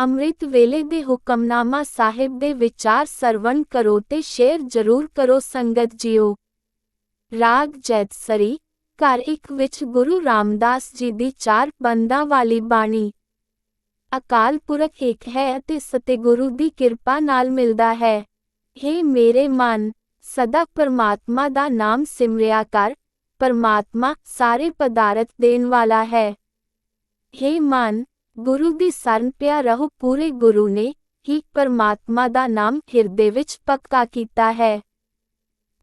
ਅੰਮ੍ਰਿਤ ਵੇਲੇ ਦੇ ਹੁਕਮਨਾਮਾ ਸਾਹਿਬ ਦੇ ਵਿਚਾਰ ਸਰਵਣ ਕਰੋ ਤੇ ਸ਼ੇਅਰ ਜ਼ਰੂਰ ਕਰੋ ਸੰਗਤ ਜੀਓ ਰਾਗ ਜੈਤਸਰੀ ਘਰ ਇੱਕ ਵਿੱਚ ਗੁਰੂ ਰਾਮਦਾਸ ਜੀ ਦੀ ਚਾਰ ਬੰਦਾਂ ਵਾਲੀ ਬਾਣੀ ਅਕਾਲ ਪੁਰਖ ਇੱਕ ਹੈ ਅਤੇ ਸਤਿਗੁਰੂ ਦੀ ਕਿਰਪਾ ਨਾਲ ਮਿਲਦਾ ਹੈ हे ਮੇਰੇ ਮਨ ਸਦਾ ਪਰਮਾਤਮਾ ਦਾ ਨਾਮ ਸਿਮਰਿਆ ਕਰ ਪਰਮਾਤਮਾ ਸਾਰੇ ਪਦਾਰਥ ਦੇਣ ਵਾਲਾ ਹੈ हे ਮਨ ਗੁਰੂ ਦੀ ਸ਼ਰਨ ਪਿਆ ਰਹੋ ਪੂਰੇ ਗੁਰੂ ਨੇ ਹੀ ਪਰਮਾਤਮਾ ਦਾ ਨਾਮ ਹਿਰਦੇ ਵਿੱਚ ਪੱਕਾ ਕੀਤਾ ਹੈ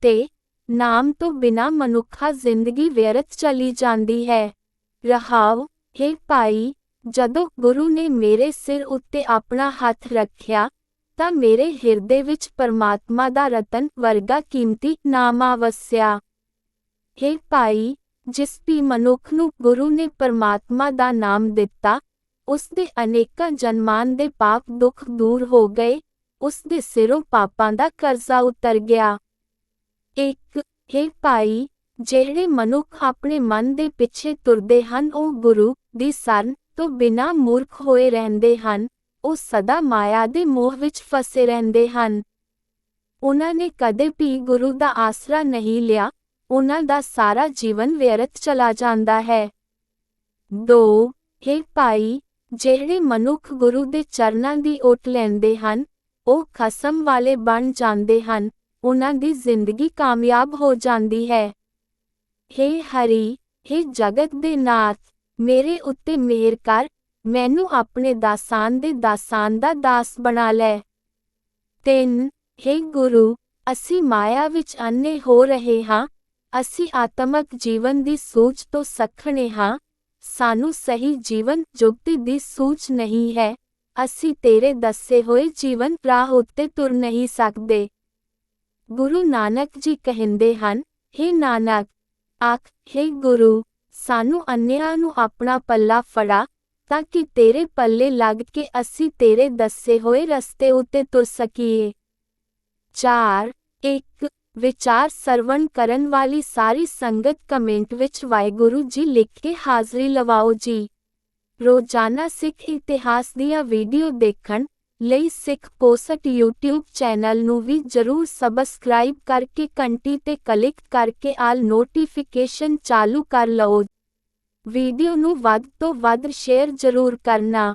ਤੇ ਨਾਮ ਤੋਂ ਬਿਨਾ ਮਨੁੱਖਾ ਜ਼ਿੰਦਗੀ ਵਿਅਰਥ ਚਲੀ ਜਾਂਦੀ ਹੈ ਰਹਾਉ हे ਭਾਈ ਜਦੋਂ ਗੁਰੂ ਨੇ ਮੇਰੇ ਸਿਰ ਉੱਤੇ ਆਪਣਾ ਹੱਥ ਰੱਖਿਆ ਤਾਂ ਮੇਰੇ ਹਿਰਦੇ ਵਿੱਚ ਪਰਮਾਤਮਾ ਦਾ ਰਤਨ ਵਰਗਾ ਕੀਮਤੀ ਨਾਮ ਆਵਸਿਆ हे ਭਾਈ ਜਿਸ ਵੀ ਮਨੁੱਖ ਨੂੰ ਗੁਰੂ ਨੇ ਪਰਮਾਤਮਾ ਦਾ ਨਾਮ ਦਿੱਤਾ ਉਸ ਦੇ ਅਨੇਕਾਂ ਜਨਮਾਨ ਦੇ ਪਾਪ ਦੁੱਖ ਦੂਰ ਹੋ ਗਏ ਉਸ ਦੇ ਸਿਰੋਂ ਪਾਪਾਂ ਦਾ ਕਰਜ਼ਾ ਉਤਰ ਗਿਆ। ਇੱਕ, ਹੈ ਭਾਈ, ਜਿਹੜੇ ਮਨੁੱਖ ਆਪਣੇ ਮਨ ਦੇ ਪਿੱਛੇ ਤੁਰਦੇ ਹਨ, ਉਹ ਗੁਰੂ ਦੀ ਸ਼ਰਨ ਤੋਂ ਬਿਨਾਂ ਮੂਰਖ ਹੋਏ ਰਹਿੰਦੇ ਹਨ, ਉਹ ਸਦਾ ਮਾਇਆ ਦੇ ਮੋਹ ਵਿੱਚ ਫਸੇ ਰਹਿੰਦੇ ਹਨ। ਉਹਨਾਂ ਨੇ ਕਦੇ ਵੀ ਗੁਰੂ ਦਾ ਆਸਰਾ ਨਹੀਂ ਲਿਆ, ਉਹਨਾਂ ਦਾ ਸਾਰਾ ਜੀਵਨ ਵਿਅਰਥ ਚਲਾ ਜਾਂਦਾ ਹੈ। 2 ਹੇ ਭਾਈ ਜਿਹੜੇ ਮਨੁੱਖ ਗੁਰੂ ਦੇ ਚਰਨਾਂ ਦੀ ਓਟ ਲੈਂਦੇ ਹਨ ਉਹ ਖਸਮ ਵਾਲੇ ਬਣ ਜਾਂਦੇ ਹਨ ਉਹਨਾਂ ਦੀ ਜ਼ਿੰਦਗੀ ਕਾਮਯਾਬ ਹੋ ਜਾਂਦੀ ਹੈ हे ਹਰੀ हे ਜਗਤ ਦੇ ਨਾਥ ਮੇਰੇ ਉੱਤੇ ਮਿਹਰ ਕਰ ਮੈਨੂੰ ਆਪਣੇ ਦਾਸਾਨ ਦੇ ਦਾਸਾਨ ਦਾ ਦਾਸ ਬਣਾ ਲੈ 3 हे ਗੁਰੂ ਅਸੀਂ ਮਾਇਆ ਵਿੱਚ ਅੰਨੇ ਹੋ ਰਹੇ ਹਾਂ ਅਸੀਂ ਆਤਮਕ ਜੀਵਨ ਦੀ ਸੋਚ ਤੋਂ ਸਖਣੇ ਹਾਂ ਸਾਨੂੰ ਸਹੀ ਜੀਵਨ ਜੁਗਤੀ ਦੀ ਸੂਝ ਨਹੀਂ ਹੈ ਅਸੀਂ ਤੇਰੇ ਦੱਸੇ ਹੋਏ ਜੀਵਨ ਰਾਹ ਉੱਤੇ ਤੁਰ ਨਹੀਂ ਸਕਦੇ ਗੁਰੂ ਨਾਨਕ ਜੀ ਕਹਿੰਦੇ ਹਨ हे ਨਾਨਕ ਆਖ हे ਗੁਰੂ ਸਾਨੂੰ ਅੰਨਿਆਂ ਨੂੰ ਆਪਣਾ ਪੱਲਾ ਫੜਾ ਤਾਂ ਕਿ ਤੇਰੇ ਪੱਲੇ ਲੱਗ ਕੇ ਅਸੀਂ ਤੇਰੇ ਦੱਸੇ ਹੋਏ ਰਸਤੇ ਉੱਤੇ ਤੁਰ ਸਕੀਏ 4 1 ਵਿਚਾਰ ਸਰਵਣ ਕਰਨ ਵਾਲੀ ਸਾਰੀ ਸੰਗਤ ਕਮੈਂਟ ਵਿੱਚ ਵਾਹਿਗੁਰੂ ਜੀ ਲਿਖ ਕੇ ਹਾਜ਼ਰੀ ਲਵਾਓ ਜੀ। ਰੋਜ਼ਾਨਾ ਸਿੱਖ ਇਤਿਹਾਸ ਦੀਆਂ ਵੀਡੀਓ ਦੇਖਣ ਲਈ ਸਿੱਖ ਪੋਸਟ YouTube ਚੈਨਲ ਨੂੰ ਵੀ ਜਰੂਰ ਸਬਸਕ੍ਰਾਈਬ ਕਰਕੇ ਘੰਟੀ ਤੇ ਕਲਿੱਕ ਕਰਕੇ ਆਲ ਨੋਟੀਫਿਕੇਸ਼ਨ ਚਾਲੂ ਕਰ ਲਓ। ਵੀਡੀਓ ਨੂੰ ਵੱਧ ਤੋਂ ਵੱਧ ਸ਼ੇਅਰ ਜਰੂਰ ਕਰਨਾ।